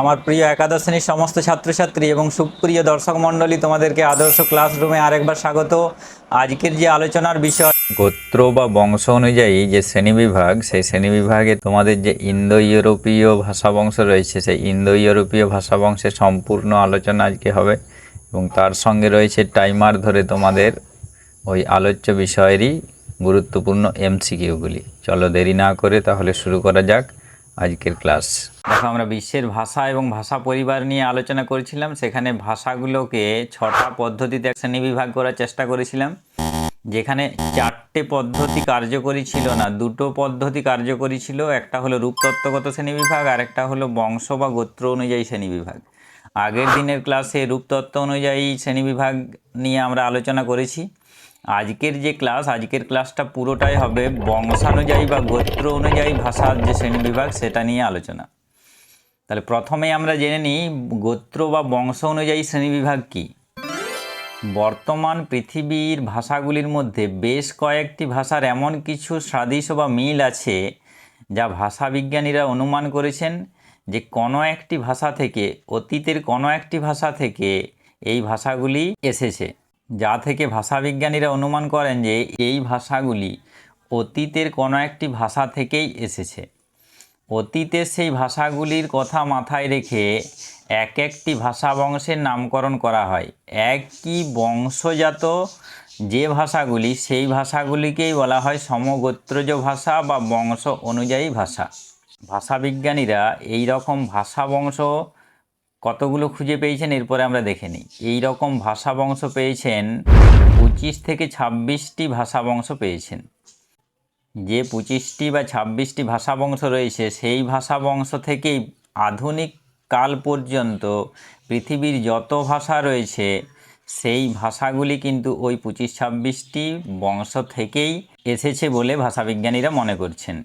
আমার প্রিয় একাদশ শ্রেণির সমস্ত ছাত্রছাত্রী এবং সুপ্রিয় দর্শক মণ্ডলী, তোমাদেরকে আদর্শ ক্লাসরুমে আরেকবার স্বাগত। আজকের যে আলোচনার বিষয় গোত্র বা বংশ অনুযায়ী যে শ্রেণীবিভাগ সেই শ্রেণীবিভাগে তোমাদের যে ইন্দো ইউরোপীয় ভাষা বংশ রয়েছে, সেই ইন্দো ইউরোপীয় ভাষা বংশের সম্পূর্ণ আলোচনা আজকে হবে এবং তার সঙ্গে রয়েছে টাইমার ধরে তোমাদের ওই আলোচ্য বিষয়েরই গুরুত্বপূর্ণ এমসিকিউগুলি। চলো দেরি না করে তাহলে শুরু করা যাক। আজকের ক্লাস। দেখো, আমরা বিশ্বের ভাষা এবং ভাষা পরিবার নিয়ে আলোচনা করেছিলাম। সেখানে ভাষাগুলোকে ছটা পদ্ধতিতে শ্রেণীবিভাগ করার চেষ্টা করেছিলাম। যেখানে চারটে পদ্ধতি কার্যকরী ছিল না, দুটো পদ্ধতি কার্যকরী ছিল। একটা হলো রূপতত্ত্বগত শ্রেণীবিভাগ, আর একটা হলো বংশ বা গোত্র অনুযায়ী শ্রেণীবিভাগ। আগের দিনের ক্লাসে রূপতত্ত্ব অনুযায়ী শ্রেণীবিভাগ নিয়ে আমরা আলোচনা করেছি। আজকের যে ক্লাস, আজকের ক্লাসটা পুরোটাই হবে বংশানুযায়ী বা গোত্র অনুযায়ী ভাষার যে শ্রেণীবিভাগ, সেটা নিয়ে আলোচনা। তাহলে প্রথমে আমরা জেনে নিই, গোত্র বা বংশ অনুযায়ী শ্রেণীবিভাগ কী? বর্তমান পৃথিবীর ভাষাগুলির মধ্যে বেশ কয়েকটি ভাষার এমন কিছু সাদৃশ্য বা মিল আছে, যা ভাষাবিজ্ঞানীরা অনুমান করেছেন যে কোনো একটি ভাষা থেকে, অতীতের কোনো একটি ভাষা থেকে এই ভাষাগুলি এসেছে। যা থেকে ভাষাবিজ্ঞানীরা অনুমান করেন যে এই ভাষাগুলি অতীতের কোনো একটি ভাষা থেকেই এসেছে। অতীতে সেই ভাষাগুলির কথা মাথায় রেখে এক একটি ভাষা বংশের নামকরণ করা হয়। একই বংশজাত যে ভাষাগুলি, সেই ভাষাগুলিকেই বলা হয় সমগোত্রজ ভাষা বা বংশ অনুযায়ী ভাষা। ভাষাবিজ্ঞানীরা এই রকম ভাষা বংশ কতগুলো খুঁজে পেয়েছেন এরপরে আমরা দেখে নিই। এই রকম ভাষা বংশ পেয়েছেন পঁচিশ থেকে ছাব্বিশটি ভাষা বংশ পেয়েছেন। যে পঁচিশটি বা ছাব্বিশটি ভাষা বংশ রয়েছে, সেই ভাষা বংশ থেকেই আধুনিক কাল পর্যন্ত পৃথিবীর যত ভাষা রয়েছে, সেই ভাষাগুলি কিন্তু ওই পঁচিশ, ছাব্বিশটি বংশ থেকেই এসেছে বলে ভাষাবিজ্ঞানীরা মনে করছেন।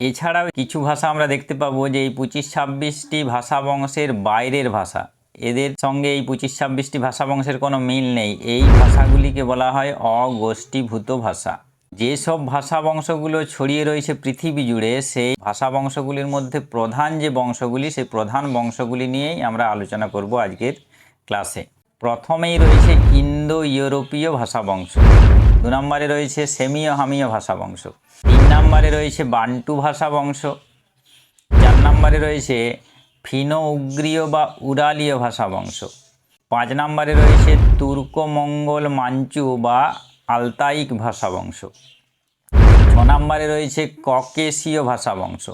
এছাড়াও কিছু ভাষা আমরা দেখতে পাবো যে এই পঁচিশ ছাব্বিশটি ভাষা বংশের বাইরের ভাষা। এদের সঙ্গে এই পঁচিশ ছাব্বিশটি ভাষা বংশের কোনো মিল নেই। এই ভাষাগুলিকে বলা হয় অগোষ্ঠীভূত ভাষা। যেসব ভাষা বংশগুলো ছড়িয়ে রয়েছে পৃথিবী জুড়ে, সেই ভাষা বংশগুলির মধ্যে প্রধান যে বংশগুলি, সেই প্রধান বংশগুলি নিয়েই আমরা আলোচনা করব আজকের ক্লাসে। প্রথমেই রয়েছে ইন্দো ইউরোপীয় ভাষা বংশ দু নম্বরে রয়েছে সেমিও হামিও ভাষা বংশ, তিন নম্বরে রয়েছে বান্টু ভাষা বংশ, চার নম্বরে রয়েছে ফিনো উগ্রীয় বা উরালীয় ভাষা বংশ, পাঁচ নম্বরে রয়েছে তুর্ক মঙ্গল মাঞ্চু বা আলতাইক ভাষা বংশ, ছ নম্বরে রয়েছে ককেশীয় ভাষা বংশ,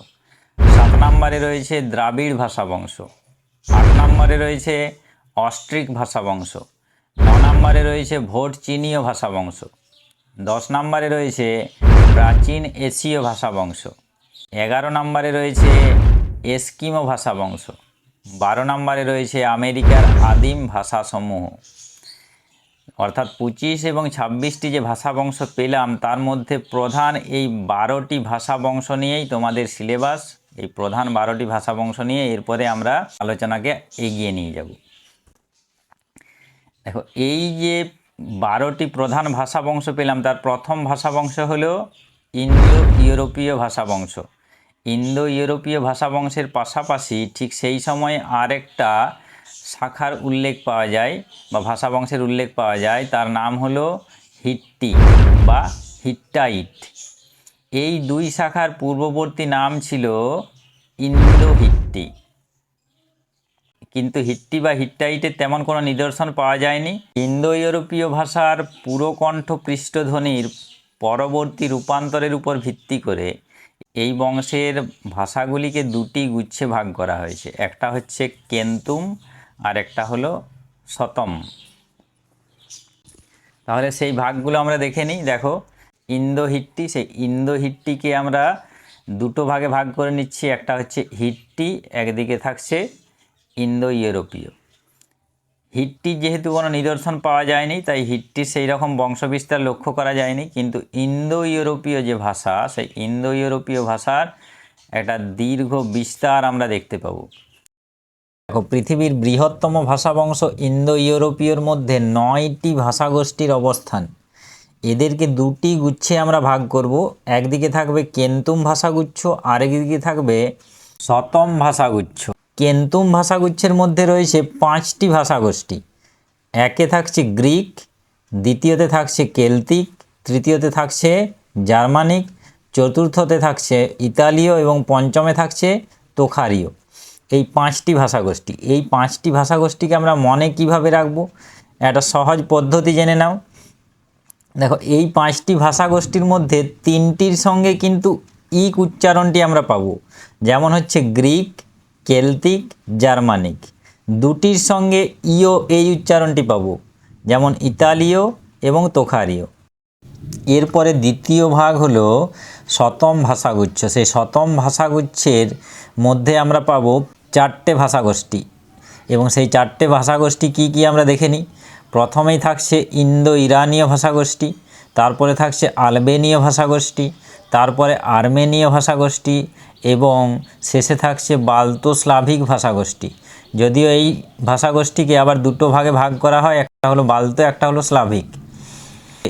সাত নম্বরে রয়েছে দ্রাবিড় ভাষা বংশ, আট নম্বরে রয়েছে অস্ট্রিক ভাষা বংশ, ন নম্বরে রয়েছে ভোট চীনীয় ভাষা বংশ। দশ নম্বরে রয়েছে প্রাচীন এশীয় ভাষা বংশ। এগারো নম্বরে রয়েছে এস্কিমো ভাষা বংশ। বারো নম্বরে রয়েছে আমেরিকার আদিম ভাষাসমূহ। অর্থাৎ পঁচিশ এবং ছাব্বিশটি যে ভাষা বংশ পেলাম, তার মধ্যে প্রধান এই বারোটি ভাষা বংশ নিয়েই তোমাদের সিলেবাস, এই প্রধান বারোটি ভাষা বংশ নিয়ে এরপরে আমরা আলোচনাকে এগিয়ে নিয়ে যাব। দেখো, এই যে বারোটি প্রধান ভাষা বংশ পেলাম। তার প্রথম ভাষা বংশ হলো ইন্দো ইউরোপীয় ভাষা বংশ ইন্দো ইউরোপীয় ভাষা বংশের পাশাপাশি ঠিক সেই সময় আরেকটা শাখার উল্লেখ পাওয়া যায় বা ভাষা বংশের উল্লেখ পাওয়া যায়। তার নাম হলো হিট্টি বা হিট্টাইট। এই দুই শাখার পূর্ববর্তী নাম ছিল ইন্দো হিট্টি কিন্তু হিট্টি বা হিট্টাইটের তেমন কোনো নিদর্শন পাওয়া যায়নি। ইন্দো ইউরোপীয় ভাষার পুরকণ্ঠ পৃষ্ঠধ্বনির পরবর্তী রূপান্তরের উপর ভিত্তি করে এই বংশের ভাষাগুলিকে দুটি গুচ্ছে ভাগ করা হয়েছে। একটা হচ্ছে কেন্তুম, আর একটা হলো শতম। তাহলে সেই ভাগগুলো আমরা দেখে নিই। দেখো, ইন্দো হিট্টি, সেই ইন্দো হিট্টিকে আমরা দুটো ভাগে ভাগ করে নিচ্ছি। একটা হচ্ছে হিট্টি, একদিকে থাকছে ইন্দো ইউরোপীয় হিটটির যেহেতু কোনো নিদর্শন পাওয়া যায়নি, তাই হিটটির সেই রকম বংশবিস্তার লক্ষ্য করা যায়নি, কিন্তু ইন্দো ইউরোপীয় যে ভাষা, সেই ইন্দো ইউরোপীয় ভাষার একটা দীর্ঘ বিস্তার আমরা দেখতে পাবো। দেখো, পৃথিবীর বৃহত্তম ভাষা বংশ ইন্দো ইউরোপীয়র মধ্যে নয়টি ভাষাগোষ্ঠীর অবস্থান। এদেরকে দুটি গুচ্ছে আমরা ভাগ করব, একদিকে থাকবে কেন্তুম ভাষাগুচ্ছ, আরেকদিকে থাকবে শতম ভাষাগুচ্ছ। কেন্তুম ভাষাগুচ্ছের মধ্যে রয়েছে পাঁচটি ভাষাগোষ্ঠী। একে থাকছে গ্রিক, দ্বিতীয়তে থাকছে কেলতিক, তৃতীয়তে থাকছে জার্মানিক, চতুর্থতে থাকছে ইতালীয় এবং পঞ্চমে থাকছে তোখারীয় এই পাঁচটি ভাষাগোষ্ঠী। এই পাঁচটি ভাষাগোষ্ঠীকে আমরা মনে কীভাবে রাখব? একটা সহজ পদ্ধতি জেনে নাও। দেখো, এই পাঁচটি ভাষাগোষ্ঠীর মধ্যে তিনটির সঙ্গে কিন্তু ইক উচ্চারণটি আমরা পাবো। যেমন হচ্ছে গ্রিক কেলতিক জার্মানিক। দুটির সঙ্গে ইও এই উচ্চারণটি পাবো, যেমন ইতালীয় এবং তোখারীয় এরপরে দ্বিতীয় ভাগ হলো শতম ভাষাগুচ্ছ। সেই শতম ভাষাগুচ্ছের মধ্যে আমরা পাবো চারটে ভাষাগোষ্ঠী। এবং সেই চারটে ভাষাগোষ্ঠী কি কি আমরা দেখে নিই? প্রথমেই থাকছে ইন্দো ইরানীয় ভাষাগোষ্ঠী, তারপরে থাকছে আলবেনীয় ভাষাগোষ্ঠী, তারপরে আর্মেনীয় ভাষাগোষ্ঠী এবং শেষে থাকছে বাল্তো স্লাভিক ভাষাগোষ্ঠী। যদিও এই ভাষাগোষ্ঠীকে আবার দুটো ভাগে ভাগ করা হয়, একটা হলো বাল্তো, একটা হলো স্লাভিক।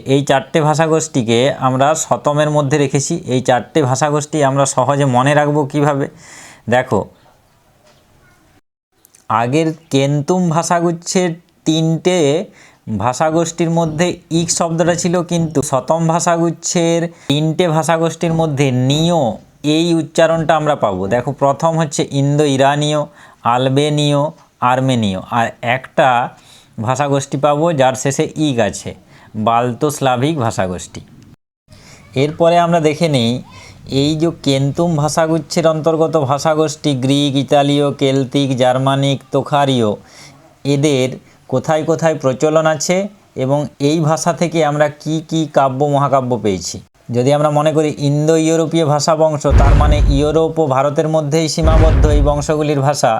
এই চারটে ভাষাগোষ্ঠীকে আমরা শতমের মধ্যে রেখেছি। এই চারটে ভাষাগোষ্ঠী আমরা সহজে মনে রাখব কীভাবে? দেখো, আগের কেন্তুম ভাষাগুচ্ছের তিনটে ভাষাগোষ্ঠীর মধ্যে ইক শব্দটা ছিল কিন্তু শতম ভাষাগুচ্ছের তিনটে ভাষাগোষ্ঠীর মধ্যে নিয় এই উচ্চারণটা আমরা পাবো। দেখো, প্রথম হচ্ছে ইন্দো, ইরানীয়, আলবেনীয়, আর্মেনীয়। আর একটা ভাষাগোষ্ঠী পাবো, যার শেষে ইক আছে বাল্তো স্লাভিক ভাষাগোষ্ঠী। এরপরে আমরা দেখে নিই, এই যে কেন্তুম ভাষাগুচ্ছের অন্তর্গত ভাষাগোষ্ঠী, গ্রিক, ইতালীয়, কেলতিক, জার্মানিক, তোখারীয়, এদের কোথায় কোথায় প্রচলন আছে এবং এই ভাষা থেকে আমরা কি কি কাব্য, মহাকাব্য পেয়েছি? যদি আমরা মনে করি ইন্দো ইউরোপীয় ভাষা বংশ, তার মানে ইউরোপ ও ভারতের মধ্যেই সীমাবদ্ধ এই বংশগুলির ভাষা,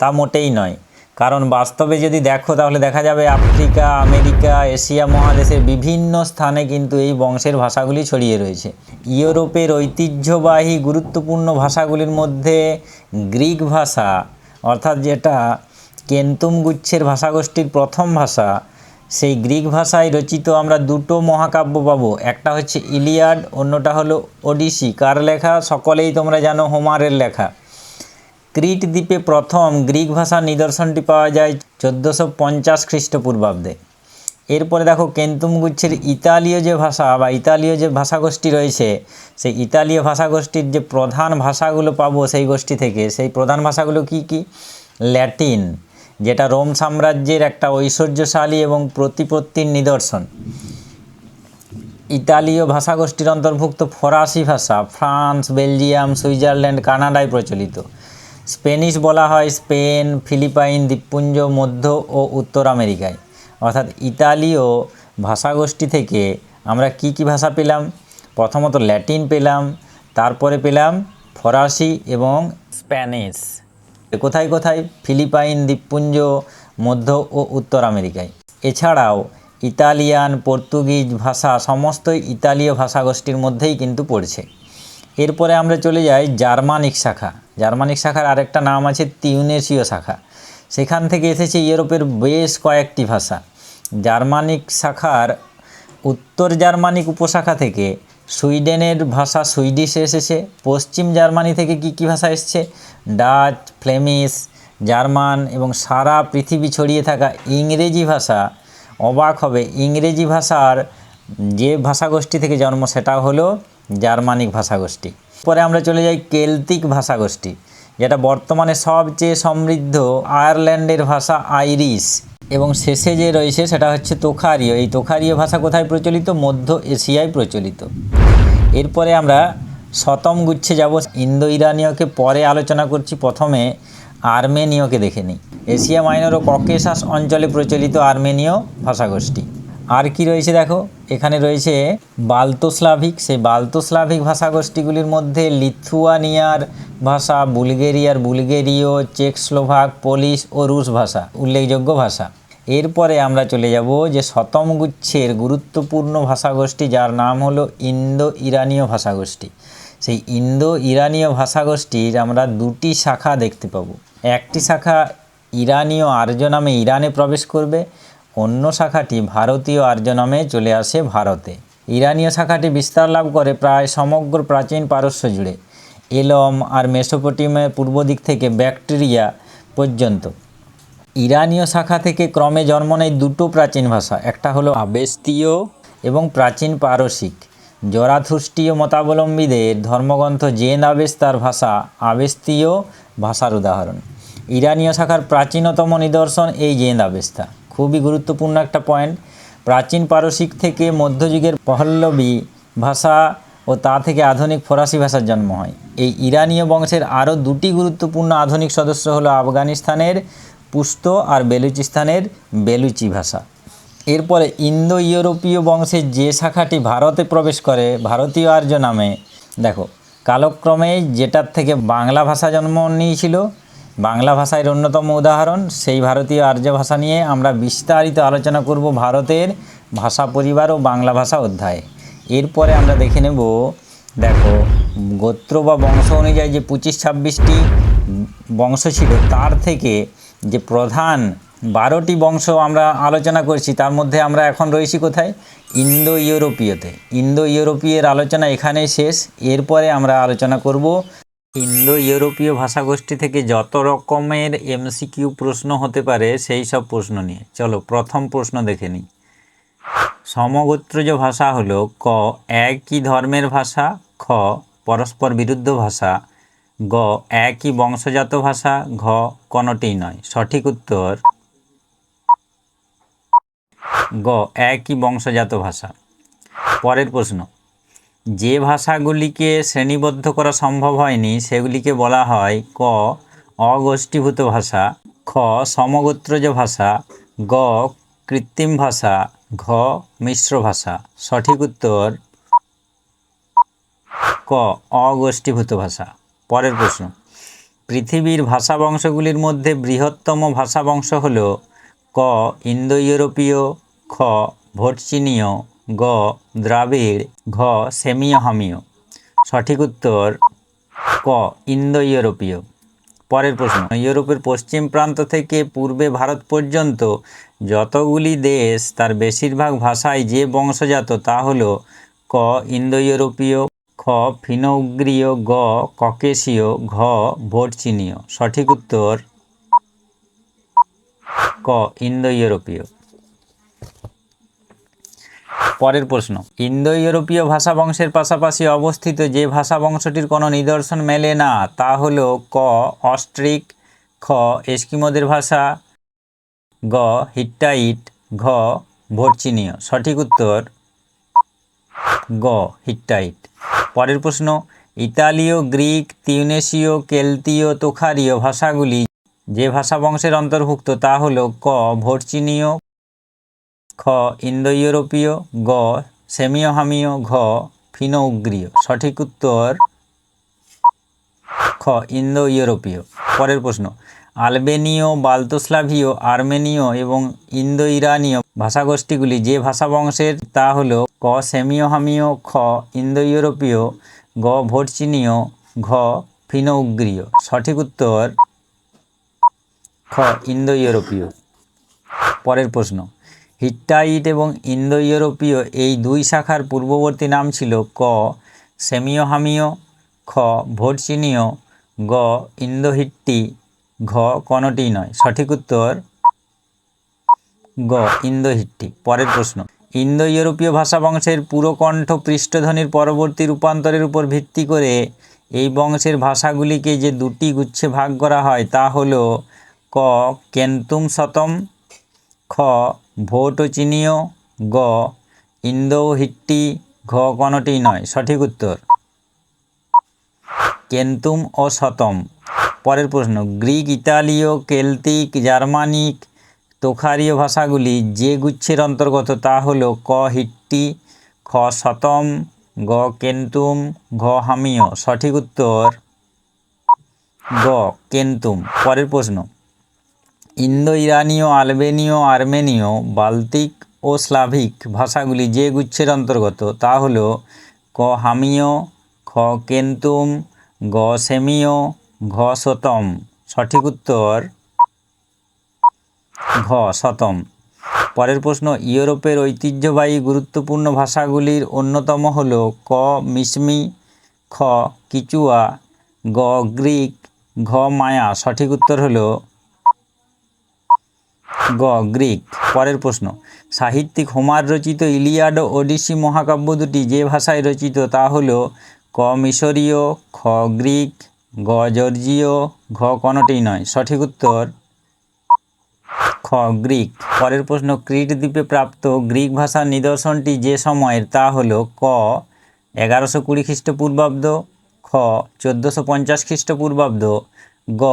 তা মোটেই নয়। কারণ বাস্তবে যদি দেখো, তাহলে দেখা যাবে আফ্রিকা, আমেরিকা, এশিয়া মহাদেশের বিভিন্ন স্থানে কিন্তু এই বংশের ভাষাগুলি ছড়িয়ে রয়েছে। ইউরোপের ঐতিহ্যবাহী গুরুত্বপূর্ণ ভাষাগুলির মধ্যে গ্রিক ভাষা, অর্থাৎ যেটা কেন্তুম গুচ্ছের ভাষাগোষ্ঠীর প্রথম ভাষা সেই গ্রিক ভাষায় রচিত আমরা দুটো মহাকাব্য পাবো। একটা হচ্ছে ইলিয়াড, অন্যটা হলো ওডিসি। কার লেখা? সকলেই তোমরা জানো হোমারের লেখা। ক্রিট দ্বীপে প্রথম গ্রিক ভাষার নিদর্শনটি পাওয়া যায় চোদ্দোশো পঞ্চাশ খ্রিস্টপূর্বাব্দে। এরপরে দেখো কেন্তুম গুচ্ছের ইতালীয় যে ভাষা বা ইতালীয় যে ভাষাগোষ্ঠী রয়েছে, সেই ইতালীয় ভাষাগোষ্ঠীর যে প্রধান ভাষাগুলো পাবো সেই গোষ্ঠী থেকে, সেই প্রধান ভাষাগুলো কি কি? ল্যাটিন। যেটা রোম সাম্রাজ্যের একটা ঐশ্বর্যশালী এবং প্রতিপত্তির নিদর্শন। ইতালীয় ভাষাগোষ্ঠীর অন্তর্ভুক্ত ফরাসি ভাষা, ফ্রান্স, বেলজিয়াম, সুইজারল্যান্ড, কানাডায় প্রচলিত। স্পেনিশ বলা হয় স্পেন, ফিলিপাইন, দ্বীপপুঞ্জ, মধ্য ও উত্তর আমেরিকায়। অর্থাৎ ইতালীয় ভাষাগোষ্ঠী থেকে আমরা কি কি ভাষা পেলাম? প্রথমত ল্যাটিন পেলাম, তারপরে পেলাম ফরাসি এবং স্প্যানিশ। কোথায় কোথায়? ফিলিপাইন, দ্বীপপুঞ্জ, মধ্য ও উত্তর আমেরিকায়। এছাড়াও, ইতালিয়ান, পর্তুগিজ ভাষা সমস্তই ইতালীয় ভাষাগোষ্ঠীর মধ্যেই কিন্তু পড়ছে। এরপরে আমরা চলে যাই জার্মানিক শাখা। জার্মানিক শাখার আরেকটা নাম আছে তিউনেসীয় শাখা। সেখান থেকে এসেছে ইউরোপের বেশ কয়েকটি ভাষা। জার্মানিক শাখার উত্তর জার্মানিক উপশাখা থেকে সুইডেনের ভাষা সুইডিশ এসেছে। পশ্চিম জার্মানি থেকে কি কি ভাষা এসছে? ডাচ, ফ্লেমিশ, জার্মান এবং সারা পৃথিবী ছড়িয়ে থাকা ইংরেজি ভাষা। অবাক হবে, ইংরেজি ভাষার যে ভাষাগোষ্ঠী থেকে জন্ম সেটা হলো জার্মানিক ভাষাগোষ্ঠী। পরে আমরা চলে যাই কেলতিক ভাষাগোষ্ঠী, যেটা বর্তমানে সবচেয়ে সমৃদ্ধ আয়ারল্যান্ডের ভাষা আইরিশ। এবং শেষে যে রয়েছে সেটা হচ্ছে তোখারীয় এই তোখারীয় ভাষা কোথায় প্রচলিত? মধ্য এশিয়ায় প্রচলিত। এরপরে আমরা শতম গুচ্ছে যাব। ইন্দো ইরানীয়কে পরে আলোচনা করছি। প্রথমে আর্মেনীয়কে দেখে নিই। এশিয়া মাইনর ও ককেশাস অঞ্চলে প্রচলিত আর্মেনীয় ভাষাগোষ্ঠী। আর কি রয়েছে দেখো? এখানে রয়েছে বাল্তোস্লাভিক। সেই বাল্তোস্লাভিক ভাষাগোষ্ঠীগুলির মধ্যে লিথুয়ানিয়ার ভাষা, বুলগেরিয়ার বুলগেরীয় চেক স্লোভাক পোলিশ ও রুশ ভাষা, উল্লেখযোগ্য ভাষা। এরপরে আমরা চলে যাব যে শতম গুচ্ছের গুরুত্বপূর্ণ ভাষাগোষ্ঠী, যার নাম হলো ইন্দো ইরানীয় ভাষাগোষ্ঠী। সেই ইন্দো ইরানীয় ভাষাগোষ্ঠীর আমরা দুটি শাখা দেখতে পাবো। একটি শাখা ইরানীয় আর্য নামে ইরানে প্রবেশ করবে, অন্য শাখাটি ভারতীয় আর্য নামে চলে আসে ভারতে। ইরানীয় শাখাটি বিস্তার লাভ করে প্রায় সমগ্র প্রাচীন পারস্য জুড়ে, এলম আর মেসোপটেমিয়ার পূর্ব দিক থেকে ব্যাকটেরিয়া পর্যন্ত। ইরানীয় শাখা থেকে ক্রমে জন্ম নেয় দুটো প্রাচীন ভাষা। একটা হলো আবেস্তীয় এবং প্রাচীন পারসিক। জরাথুষ্টীয় মতাবলম্বীদের ধর্মগ্রন্থ জেন আবেস্তার ভাষা আবেস্তীয় ভাষার উদাহরণ। ইরানীয় শাখার প্রাচীনতম নিদর্শন এই জেন আবেস্তা। খুবই গুরুত্বপূর্ণ একটা পয়েন্ট। প্রাচীন পারসিক থেকে মধ্যযুগের পহল্লবী ভাষা ও তা থেকে আধুনিক ফরাসি ভাষার জন্ম হয়। এই ইরানীয় বংশের আরও দুটি গুরুত্বপূর্ণ আধুনিক সদস্য হলো আফগানিস্তানের পুস্ত আর বেলুচিস্তানের বেলুচি ভাষা। এরপরে ইন্দো ইউরোপীয় বংশের যে শাখাটি ভারতে প্রবেশ করে, ভারতীয় আর্য নামে। দেখো, কালক্রমে যেটার থেকে বাংলা ভাষা জন্ম নিয়েছিল, বাংলা ভাষার অন্যতম উদাহরণ, সেই ভারতীয় আর্য ভাষা নিয়ে আমরা বিস্তারিত আলোচনা করব ভারতের ভাষা পরিবার ও বাংলা ভাষা অধ্যায়ে। এরপরে আমরা দেখে নেব, দেখো, গোত্র বা বংশ অনুযায়ী যে পঁচিশ ছাব্বিশটি বংশ ছিল, তার থেকে যে প্রধান বারোটি বংশ আমরা আলোচনা করছি, তার মধ্যে আমরা এখন রয়েছি কোথায়? ইন্দো ইউরোপীয়তে ইন্দো ইউরোপীয়ের আলোচনা এখানেই শেষ। এরপরে আমরা আলোচনা করব ইন্দো ইউরোপীয় ভাষাগোষ্ঠী থেকে যত রকমের এমসিকিউ প্রশ্ন হতে পারে, সেই সব প্রশ্ন নিয়ে। চলো, প্রথম প্রশ্ন দেখে নিই। সমগোত্রজ ভাষা হলো ক, একই ধর্মের ভাষা, খ, পরস্পর বিরুদ্ধ ভাষা গ, একই বংশজাত ভাষা, ঘ কোনটি নয়। সঠিক উত্তর? গ, একই বংশজাত ভাষা। পরের প্রশ্ন। যে ভাষাগুলিকে শ্রেণীবদ্ধ করা সম্ভব হয়নি, সেগুলিকে বলা হয় ক, অগোষ্ঠীভূত ভাষা, খ, সমগোত্রজ ভাষা, গ, কৃত্রিম ভাষা, ঘ, মিশ্র ভাষা। সঠিক উত্তর? ক, অগোষ্ঠীভূত ভাষা। পরের প্রশ্ন। পৃথিবীর ভাষা বংশগুলির মধ্যে বৃহত্তম ভাষা বংশ হল ক ইন্দো ইউরোপীয় খ ভোটচিনীয় গ, দ্রাবিড়, ঘ সেমিয় হামীয় সঠিক উত্তর ক ইন্দো ইউরোপীয় পরের প্রশ্ন। ইউরোপের পশ্চিম প্রান্ত থেকে পূর্বে ভারত পর্যন্ত যতগুলি দেশ তার বেশিরভাগ ভাষায় যে বংশজাত তা হল ক ইন্দো ইউরোপীয় খ, ফিনোগ্রীয় গ, ককেশীয় ঘ ভোটচিনীয় সঠিক উত্তর ক ইন্দো ইউরোপীয় পরের প্রশ্ন। ইন্দো ইউরোপীয় ভাষা বংশের পাশাপাশি অবস্থিত যে ভাষা বংশটির কোনো নিদর্শন মেলে না, তা হল ক, অস্ট্রিক, খ, এস্কিমোদের ভাষা, গ, হিট্টাইট, ঘ ভোটচিনীয় সঠিক উত্তর গ, হিট্টাইট। পরের প্রশ্ন, ইতালীয়, গ্রিক, তিউনেশীয়, কেলতীয়, তোখারীয় ভাষাগুলি যে ভাষা বংশের অন্তর্ভুক্ত তা হল ক ভোটচিনীয় খ ইন্দো ইউরোপীয় গ সেমিয় হামীয় ঘ ফিনো উগ্রীয় সঠিক উত্তর খ ইন্দো ইউরোপীয় পরের প্রশ্ন আলবেনীয়, বাল্তোস্লাভীয়, আর্মেনীয় এবং ইন্দো ইরানীয় ভাষাগোষ্ঠীগুলি যে ভাষা বংশের তা হল ক সেমিয় হামীয় খ ইন্দো ইউরোপীয় গ ভোটচিনীয় ঘ ফিনো উগ্রীয় সঠিক উত্তর খ ইন্দো ইউরোপীয় পরের প্রশ্ন, হিট্টাইট এবং ইন্দো ইউরোপীয় এই দুই শাখার পূর্ববর্তী নাম ছিল ক সেমিয় হামীয় খ ভোটচিনীয় গ ইন্দো হিট্টি ঘ কোনটি নয়? সঠিক উত্তর গ ইন্দো হিট্টি পরের প্রশ্ন ইন্দো ইউরোপীয় ভাষা বংশের পুরকণ্ঠ পৃষ্ঠধ্বনির পরবর্তী রূপান্তরের উপর ভিত্তি করে এই বংশের ভাষাগুলিকে যে দুটি গুচ্ছে ভাগ করা হয় তা হল ক, কেন্তুম শতম, খ ভোটচিনীয় গ ইন্দো হিট্টি ঘ কোনটি নয়? সঠিক উত্তর, কেন্তুম ও শতম। পরের প্রশ্ন, গ্রিক, ইতালীয়, কেলতিক, জার্মানিক, তোখারীয় ভাষাগুলি যে গুচ্ছের অন্তর্গত তা হল ক হিট্টি, খ শতম, গ কেন্তুম, ঘ হামীয়। সঠিক উত্তর, গ কেন্তুম। পরের প্রশ্ন ইন্দো ইরানীয় আলবেনীয়, আর্মেনীয়, বাল্টিক ও স্লাভিক ভাষাগুলি যে গুচ্ছের অন্তর্গত তা হল ক হামীয়, খ কেন্তুম, গ সেমীয় ঘ শতম সঠিক উত্তর ঘ শতম পরের প্রশ্ন, ইউরোপের ঐতিহ্যবাহী গুরুত্বপূর্ণ ভাষাগুলির অন্যতম হল ক মিসমি খ, কিচুয়া, গ, গ্রিক, ঘ, মায়া। সঠিক উত্তর হলো গ, গ্রিক। পরের প্রশ্ন, সাহিত্যিক হোমার রচিত ইলিয়াড ও ওডিসি মহাকাব্য দুটি যে ভাষায় রচিত, তা হল ক, মিশরীয়, খ, গ্রিক গ জর্জিয় ঘ কোনটি নয়। সঠিক উত্তর খ, গ্রিক। পরের প্রশ্ন, ক্রিট দ্বীপে প্রাপ্ত গ্রিক ভাষার নিদর্শনটি যে সময়ের তা হল ক, এগারোশো কুড়ি খ্রিস্টপূর্বাব্দ, খ, চোদ্দোশো পঞ্চাশ খ্রিস্টপূর্বাব্দ, গ,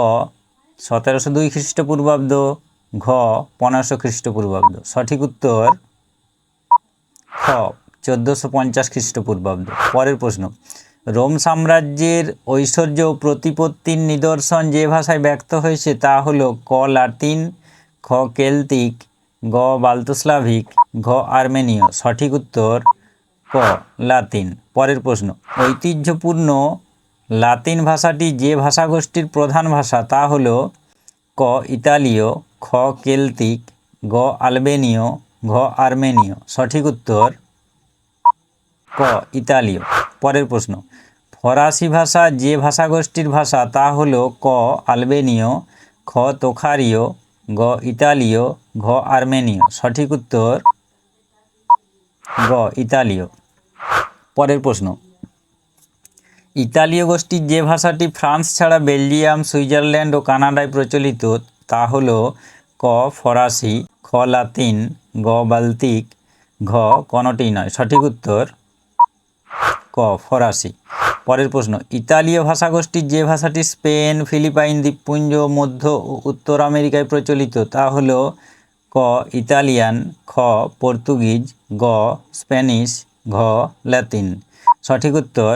সতেরোশো দুই খ্রিস্টপূর্বাব্দ, ঘ, পনেরোশো খ্রিস্টপূর্বাব্দ। সঠিক উত্তর খ, চোদ্দোশো পঞ্চাশ খ্রিস্টপূর্বাব্দ। পরের প্রশ্ন রোম সাম্রাজ্যের ঐশ্বর্য প্রতিপত্তির নিদর্শন যে ভাষায় ব্যক্ত হয়েছে তা হলো ক লাতিন, খ কেলতিক, গ বাল্তোস্লাভিক, ঘ আর্মেনীয়। সঠিক উত্তর ক লাতিন। পরের প্রশ্ন, ঐতিহ্যপূর্ণ লাতিন ভাষাটি যে ভাষাগোষ্ঠীর প্রধান ভাষা তা হল ক ইতালীয়, খ কেলতিক, গ আলবেনীয়, ঘ আর্মেনীয়। সঠিক উত্তর ক, ইতালীয়। পরের প্রশ্ন, ফরাসি ভাষা যে ভাষাগোষ্ঠীর ভাষা, তা হলো ক, আলবেনীয়, খ, তোখারীয়, গ, ইতালীয়, ঘ, আর্মেনীয়। সঠিক উত্তর গ, ইতালীয়। পরের প্রশ্ন, ইতালীয় গোষ্ঠীর যে ভাষাটি ফ্রান্স ছাড়া বেলজিয়াম, সুইজারল্যান্ড ও কানাডায় প্রচলিত, তা হল ক, ফরাসি, খ, লাতিন, গ বাল্তিক ঘ, কোনটি নয়। সঠিক উত্তর ক, ফরাসি। পরের প্রশ্ন, ইতালীয় ভাষাগোষ্ঠীর যে ভাষাটি স্পেন, ফিলিপাইন, দ্বীপপুঞ্জ, মধ্য ও উত্তর আমেরিকায় প্রচলিত, তা হল ক, ইতালিয়ান, খ, পর্তুগিজ, গ, স্প্যানিশ, ঘ, ল্যাতিন। সঠিক উত্তর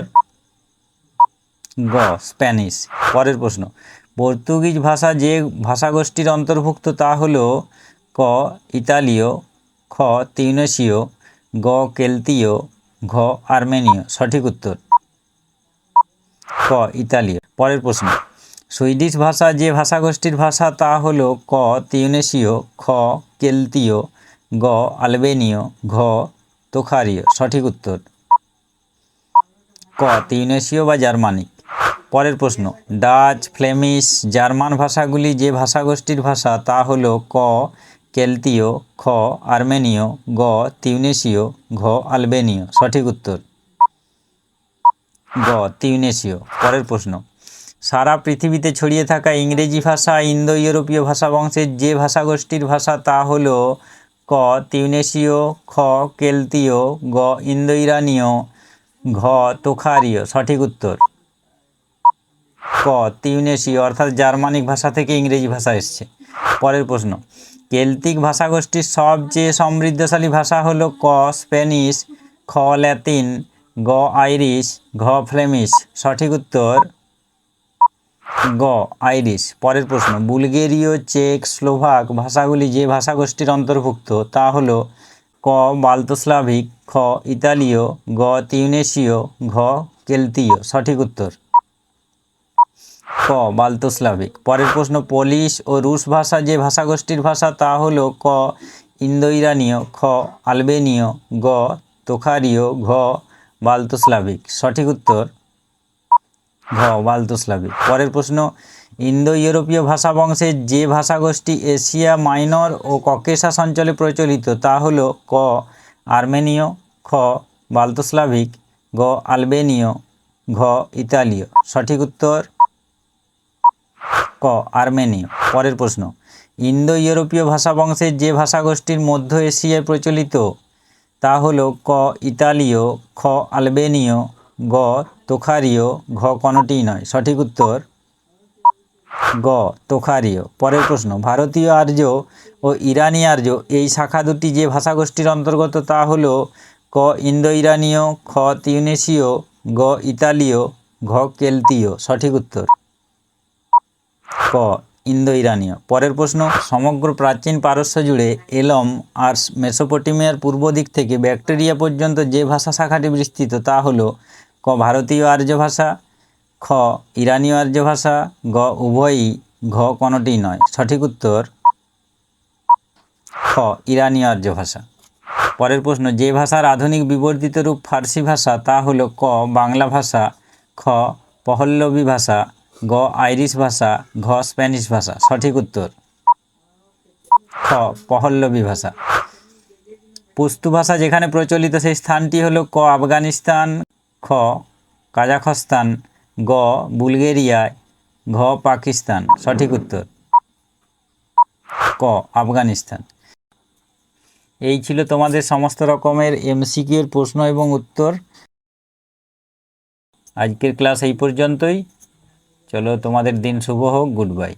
গ, স্প্যানিশ। পরের প্রশ্ন, পর্তুগিজ ভাষা যে ভাষাগোষ্ঠীর অন্তর্ভুক্ত, তা হল ক, ইতালীয়, খ তিউনেশীয় গ, কেলতীয় ঘ, আর্মেনীয়, সঠিক উত্তর। ক, ইতালীয়, পরের প্রশ্ন। সুইডিশ ভাষা যে ভাষাগোষ্ঠীর ভাষা তা হল ক, তিউনেশীয়, খ, কেলতীয়, গ, আলবেনীয়, ঘ, তোখারীয়, সঠিক উত্তর। ক, তিউনেশীয় বা জার্মানিক। পরের প্রশ্ন। ডাচ, ফ্লেমিশ, জার্মান ভাষাগুলি যে ভাষাগোষ্ঠীর ভাষা তা হল ক কেলতীয়, খ, আর্মেনীয়, গ, তিউনেশীয়, ঘ, আলবেনীয়। সঠিক উত্তর। গ, তিউনেশীয়। পরের প্রশ্ন। সারা পৃথিবীতে ছড়িয়ে থাকা ইংরেজি ভাষা ইন্দো ইউরোপীয় ভাষা বংশের যে ভাষাগোষ্ঠীর ভাষা তা হল ক, তিউনেশীয়, খ, কেলতীয়, গ ইন্দো ইরানীয় ঘ, তোখারীয়। সঠিক উত্তর। ক, তিউনেশীয়, অর্থাৎ জার্মানিক ভাষা থেকে ইংরেজি ভাষা এসছে। পরের প্রশ্ন। কেলতিক ভাষাগোষ্ঠীর সবচেয়ে সমৃদ্ধশালী ভাষা হলো ক, স্প্যানিশ, খ, ল্যাতিন, গ, আইরিশ, ঘ, ফ্লেমিশ। সঠিক উত্তর? গ, আইরিশ। পরের প্রশ্ন, বুলগেরীয়, চেক, স্লোভাক ভাষাগুলি যে ভাষাগোষ্ঠীর অন্তর্ভুক্ত, তা হল ক, বাল্তোস্লাভিক, খ, ইতালীয়, গ, তিউনেশীয়, ঘ, কেলতীয়। সঠিক উত্তর? ক, বাল্তোস্লাভিক। পরের প্রশ্ন, পোলিশ ও রুশ ভাষা যে ভাষাগোষ্ঠীর ভাষা, তা হলো ক ইন্দো ইরানীয় খ, আলবেনীয়, গ, তোখারীয়, ঘ, বাল্তোস্লাভিক। সঠিক উত্তর, ঘ, বাল্তোস্লাভিক। পরের প্রশ্ন ইন্দো ইউরোপীয় ভাষা বংশের যে ভাষাগোষ্ঠী এশিয়া মাইনর ও ককেশাস অঞ্চলে প্রচলিত, তা হলো ক, আর্মেনীয়, খ, বাল্তোস্লাভিক, গ, আলবেনীয়, ঘ, ইতালীয়। সঠিক উত্তর ক. আর্মেনীয়। পরের প্রশ্ন। ইন্দো ইউরোপীয় ভাষা বংশের যে ভাষাগোষ্ঠীর মধ্য এশিয়ায় প্রচলিত, তা হলো ক. ইতালীয়, খ. আলবেনীয়, গ. তোখারীয়, ঘ. কোনটি নয়। সঠিক উত্তর? গ. তোখারীয়। পরের প্রশ্ন। ভারতীয় আর্য ও ইরানি আর্য এই শাখা দুটি যে ভাষাগোষ্ঠীর অন্তর্গত, তা হলো ক. ইন্দো ইরানীয় খ. তিউনেশীয়, গ. ইতালীয়, ঘ. কেলতীয়। সঠিক উত্তর? ক ইন্দো ইরানীয় পরের প্রশ্ন, সমগ্র প্রাচীন পারস্য জুড়ে এলম আর মেসোপটেমিয়ার পূর্ব দিক থেকে ব্যাকটেরিয়া পর্যন্ত যে ভাষা শাখাটি বিস্তৃত তা হলো, ক, ভারতীয় আর্য ভাষা, খ, ইরানীয় আর্য ভাষা, গ, উভয়ই, ঘ কোনটি নয়। সঠিক উত্তর, খ, ইরানীয় আর্য ভাষা। পরের প্রশ্ন, যে ভাষার আধুনিক বিবর্তিত রূপ ফার্সি ভাষা তা হলো ক, বাংলা ভাষা, খ, পহল্লবী ভাষা গ, আইরিশ ভাষা, ঘ, স্প্যানিশ ভাষা, সঠিক উত্তর। খ, পহল্লবী ভাষা। পুস্তু ভাষা যেখানে প্রচলিত, সেই স্থানটি হলো ক, আফগানিস্তান, খ, কাজাখস্তান, গ, বুলগেরিয়া, ঘ, পাকিস্তান, সঠিক উত্তর। ক, আফগানিস্তান। এই ছিল তোমাদের সমস্ত রকমের এমসিকিউর প্রশ্ন এবং উত্তর। আজকের ক্লাস এই পর্যন্তই। চলো তোমাদের দিন শুভ হোক গুড বাই